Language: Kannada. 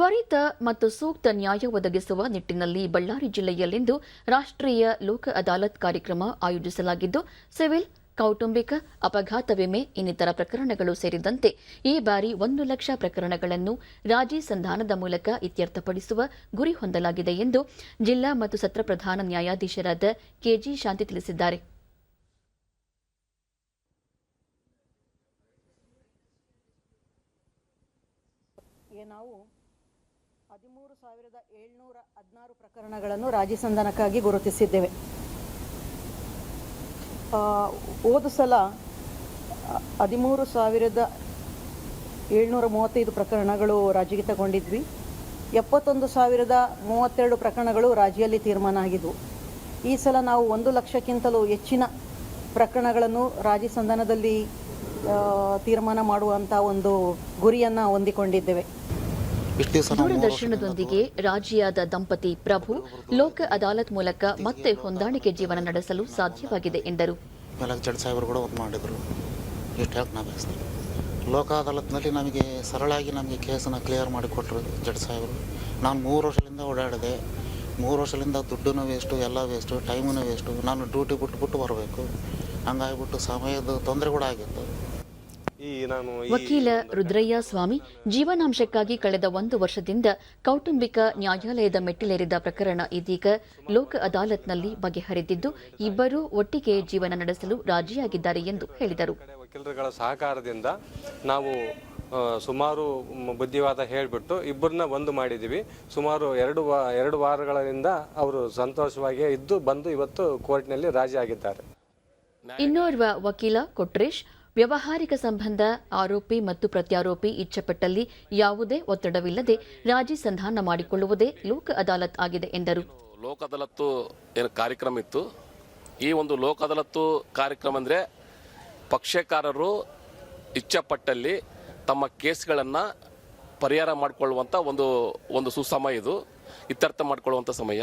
ತ್ವರಿತ ಮತ್ತು ಸೂಕ್ತ ನ್ಯಾಯ ಒದಗಿಸುವ ನಿಟ್ಟಿನಲ್ಲಿ ಬಳ್ಳಾರಿ ಜಿಲ್ಲೆಯಲ್ಲಿಂದು ರಾಷ್ಟ್ರೀಯ ಲೋಕ ಅದಾಲತ್ ಕಾರ್ಯಕ್ರಮ ಆಯೋಜಿಸಲಾಗಿದ್ದು, ಸಿವಿಲ್, ಕೌಟುಂಬಿಕ ಅಪಘಾತ ವಿಮೆ, ಇನ್ನಿತರ ಪ್ರಕರಣಗಳು ಸೇರಿದಂತೆ ಈ ಬಾರಿ ಒಂದು ಲಕ್ಷ ಪ್ರಕರಣಗಳನ್ನು ರಾಜಿ ಸಂಧಾನದ ಮೂಲಕ ಇತ್ಯರ್ಥಪಡಿಸುವ ಗುರಿ ಹೊಂದಲಾಗಿದೆ ಎಂದು ಜಿಲ್ಲಾ ಮತ್ತು ಸತ್ರ ಪ್ರಧಾನ ನ್ಯಾಯಾಧೀಶರಾದ ಕೆಜಿ ಶಾಂತಿ ತಿಳಿಸಿದ್ದಾರೆ. ನಾವು ಹದಿಮೂರು ಸಾವಿರದ ಏಳ್ನೂರ ಹದಿನಾರು ಪ್ರಕರಣಗಳನ್ನು ರಾಜಿ ಸಂಧಾನಕ್ಕಾಗಿ ಗುರುತಿಸಿದ್ದೇವೆ. ಹೋದ ಸಲ ಹದಿಮೂರು ಸಾವಿರದ ಏಳ್ನೂರ ಮೂವತ್ತೈದು ಪ್ರಕರಣಗಳು ರಾಜಿಗೆ ತಗೊಂಡಿದ್ವಿ. ಎಪ್ಪತ್ತೊಂದು ಸಾವಿರದ ಮೂವತ್ತೆರಡು ಪ್ರಕರಣಗಳು ರಾಜಿಯಲ್ಲಿ ತೀರ್ಮಾನ ಆಗಿದ್ವು. ಈ ಸಲ ನಾವು ಒಂದು ಲಕ್ಷಕ್ಕಿಂತಲೂ ಹೆಚ್ಚಿನ ಪ್ರಕರಣಗಳನ್ನು ರಾಜಿ ಸಂಧಾನದಲ್ಲಿ ತೀರ್ಮಾನ ಮಾಡುವಂಥ ಒಂದು ಗುರಿಯನ್ನು ಹೊಂದಿಕೊಂಡಿದ್ದೇವೆ ಇಷ್ಟು ದಿವಸ ನಾವು ಮೂರು ದೂರದರ್ಶನದೊಂದಿಗೆ ರಾಜಿಯಾದ ದಂಪತಿ ಪ್ರಭು ಲೋಕ ಅದಾಲತ್ ಮೂಲಕ ಮತ್ತೆ ಹೊಂದಾಣಿಕೆ ಜೀವನ ನಡೆಸಲು ಸಾಧ್ಯವಾಗಿದೆ ಎಂದರು. ಕೂಡ ಒಂದು ಮಾಡಿದರು. ಇಷ್ಟು ನಾ ಲೋಕ ಅದಾಲತ್ನಲ್ಲಿ ನಮಗೆ ಸರಳಾಗಿ ನಮಗೆ ಕೇಸನ್ನು ಕ್ಲಿಯರ್ ಮಾಡಿಕೊಟ್ರು ಜಡ್ ಸಾಹೇಬರು. ನಾನು ಮೂರು ವರ್ಷದಿಂದ ಓಡಾಡಿದೆ. ಮೂರು ವರ್ಷದಿಂದ ದುಡ್ಡು ವೇಸ್ಟು ಎಲ್ಲ ವೇಸ್ಟು ಟೈಮೂ ವೇಸ್ಟು ನಾನು ಡ್ಯೂಟಿ ಬಿಟ್ಬಿಟ್ಟು ಬರಬೇಕು. ಹಂಗಾಗಿಬಿಟ್ಟು ಸಮಯದ ತೊಂದರೆ ಕೂಡ ಆಗಿತ್ತು. ವಕೀಲ ರುದ್ರಯ್ಯ ಸ್ವಾಮಿ ಜೀವನಾಂಶಕ್ಕಾಗಿ ಕಳೆದ ಒಂದು ವರ್ಷದಿಂದ ಕೌಟುಂಬಿಕ ನ್ಯಾಯಾಲಯದ ಮೆಟ್ಟಿಲೇರಿದ ಪ್ರಕರಣ ಇದೀಗ ಲೋಕ ಅದಾಲತ್ನಲ್ಲಿ ಬಗೆಹರಿದಿದ್ದು ಇಬ್ಬರೂ ಒಟ್ಟಿಗೆ ಜೀವನ ನಡೆಸಲು ರಾಜಿಯಾಗಿದ್ದಾರೆ ಎಂದು ಹೇಳಿದರು. ವಕೀಲರುಗಳ ಸಹಕಾರದಿಂದ ನಾವು ಸುಮಾರು ಬುದ್ಧಿವಾದ ಹೇಳಿಬಿಟ್ಟು ಇಬ್ಬರನ್ನ ಒಂದು ಮಾಡಿದ್ದೀವಿ ಸುಮಾರು ಎರಡು ವಾ ಎರಡು ವಾರಗಳಿಂದ ಅವರು ಸಂತೋಷವಾಗಿ ಇದ್ದು ಬಂದು ಇವತ್ತು ಕೋರ್ಟ್ನಲ್ಲಿ ರಾಜಿಯಾಗಿದ್ದಾರೆ. ಇನ್ನೋರ್ವ ವಕೀಲ ಕೊಟ್ರೇಶ್ ವ್ಯವಹಾರಿಕ ಸಂಬಂಧ, ಆರೋಪಿ ಮತ್ತು ಪ್ರತ್ಯಾರೋಪಿ ಇಚ್ಛೆಪಟ್ಟಲ್ಲಿ ಯಾವುದೇ ಒತ್ತಡವಿಲ್ಲದೆ ರಾಜಿ ಸಂಧಾನ ಮಾಡಿಕೊಳ್ಳುವುದೇ ಲೋಕ ಅದಾಲತ್ ಆಗಿದೆ ಎಂದರು. ಲೋಕ ಅದಾಲತ್ತು ಏನು ಕಾರ್ಯಕ್ರಮ ಇತ್ತು? ಈ ಒಂದು ಲೋಕ ಅದಾಲತ್ತು ಕಾರ್ಯಕ್ರಮ ಅಂದರೆ ಪಕ್ಷಕಾರರು ಇಚ್ಛೆಪಟ್ಟಲ್ಲಿ ತಮ್ಮ ಕೇಸ್ಗಳನ್ನು ಪರಿಹಾರ ಮಾಡಿಕೊಳ್ಳುವಂಥ ಒಂದು ಒಂದು ಸುಸಮಯ ಇದು. ಇತ್ಯರ್ಥ ಮಾಡಿಕೊಳ್ಳುವಂಥ ಸಮಯ.